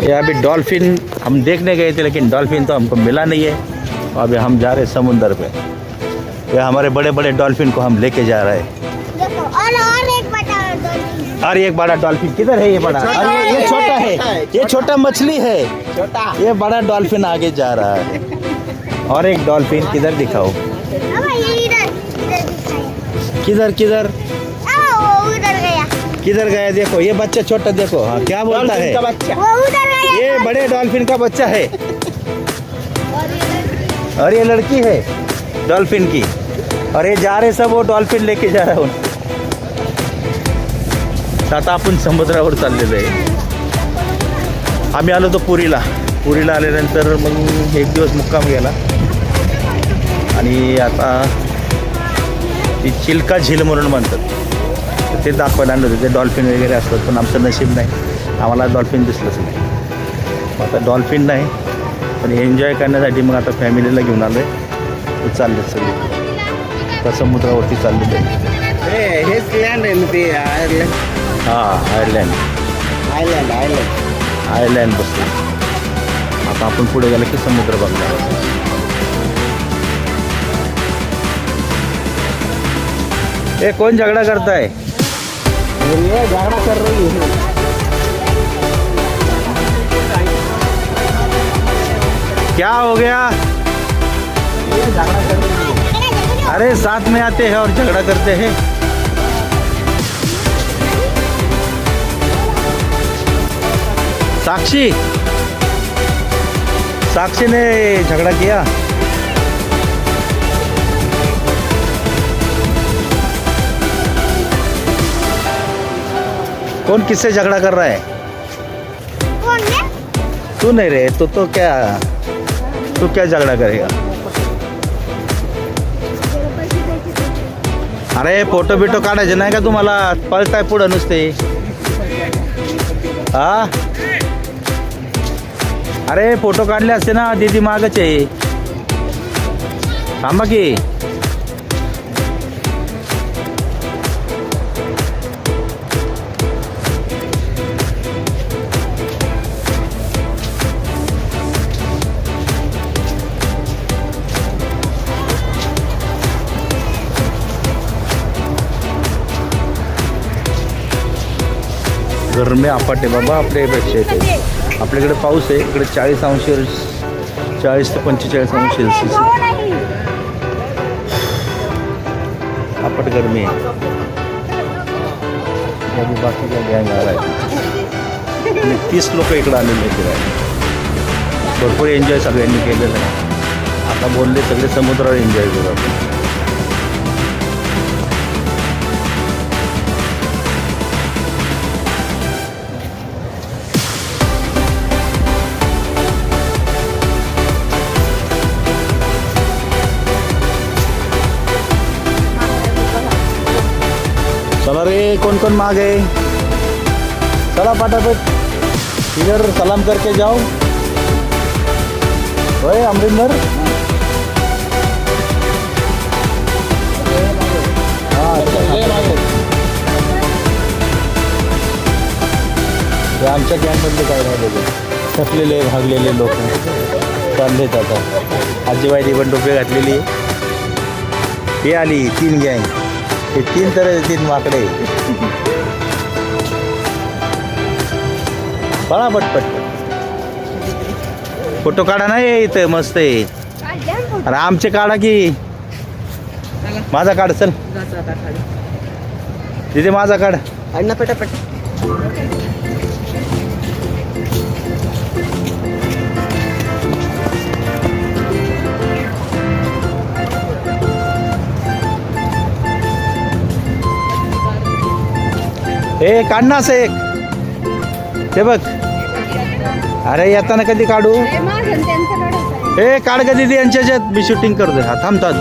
ये अभी डॉल्फिन हम देखने गए थे लेकिन डॉल्फिन तो हमको मिला नहीं है। तो अभी हम जा रहे हैं समुंदर पे। ये हमारे बड़े बड़े डॉल्फिन को हम लेके जा रहे हैं। और और एक बटा डॉल्फिन। और एक बड़ा डॉल्फिन। किधर है ये बड़ा? अरे ये, ये छोटा है। ये छोटा मछली है। छोटा। ये बड़ा डॉल्फिन आगे जा रहा है। और एक डॉल्फिन किधर दिखाओ? किधर किधर? किधर गया देखो? ये बच्चा छोटा देखो। हाँ क्या बोलता है? का बच्चा। वो उधर गया ये बड़े डॉल्फिन का बच्चा है। और ये लड़की है डॉल्फिन की। और ये जा रहे सब वो डॉल्फिन लेके जा रहा हूँ। आता आपण समुद्रावर चाललेलो आहे। आम्ही आलो तो पुरीला. पुरीला आल्यानंतर मग एक दिवस मुक्काम गेला. आणि आता ती चिल्का झील म्हणून म्हणतात. ते दाखवायला आणलं होतं. ते डॉल्फिन वगैरे असतात पण आमचं नशीब नाही. आम्हाला डॉल्फिन दिसलंच नाही. आता डॉल्फिन नाही पण एन्जॉय करण्यासाठी मग आता फॅमिलीला घेऊन आलो आहे चालले सगळे. आता समुद्रावरती चाललेलं आहे हे हेच लँड आहे ना ते आयर्लंड हां आयर्लँड आयलंड आयलंड आयलँड बसलो. आता आपण पुढे गेलं की समुद्र बघणार. ए कोण झगडा करताय? ये झगड़ा कर रही है। क्या हो गया? ये झगड़ा कर रही है अरे, साथ में आते हैं और झगड़ा करते हैं। साक्षी? साक्षी ने झगड़ा किया? कौन किससे झगड़ा कर रहा है? कौन है? तू नहीं रे तो तो क्या तू क्या झगड़ा करेगा? अरे फ़ोटो बिटो काढायचे नाही का तुम्हाला? पळताय पुढं नुसते. हा अरे फ़ोटो काढले असते ना दीदी मागच. आहे थांबा की. गरमी आहे बाबा आपल्यापेक्षा इथे आपल्याकडे पाऊस आहे. इकडे चाळीस अंश चाळीस ते पंचेचाळीस अंश सेल्सिअस. अफाट गरमी आहे. बाकीच्या गँग आला आहे आणि तीस लोक इकडं आलेले आहेत फिरायला. भरपूर एन्जॉय सगळ्यांनी केलेलं आहे. आता बोलले सगळे समुद्रावर एन्जॉय करू आपण. चला रे कोण कोण माग आहे चला फटाफट इधर सलाम करके जाओ होय अमरिंदर आमच्या कॅम्पमधले काय राहिलेले थकलेले भागलेले लोक चाललेत आता आजीबाईनी पण डोपे घातलेली आहे. ही आली तीन गँग. हे तीन तर तीन माकडे. पळा पटपट. फोटो काढा नाही इथं मस्त आहे. अरे आमचे काढा की. माझा काढ चल. तिथे माझा काढ. अण्णा पटापट. ए काढ ना असं एक. ते बघ. अरे येताना कधी काढू? ए काढ का दिदी यांच्या ह्याच्यात मी शूटिंग करतोय. हा थांबतात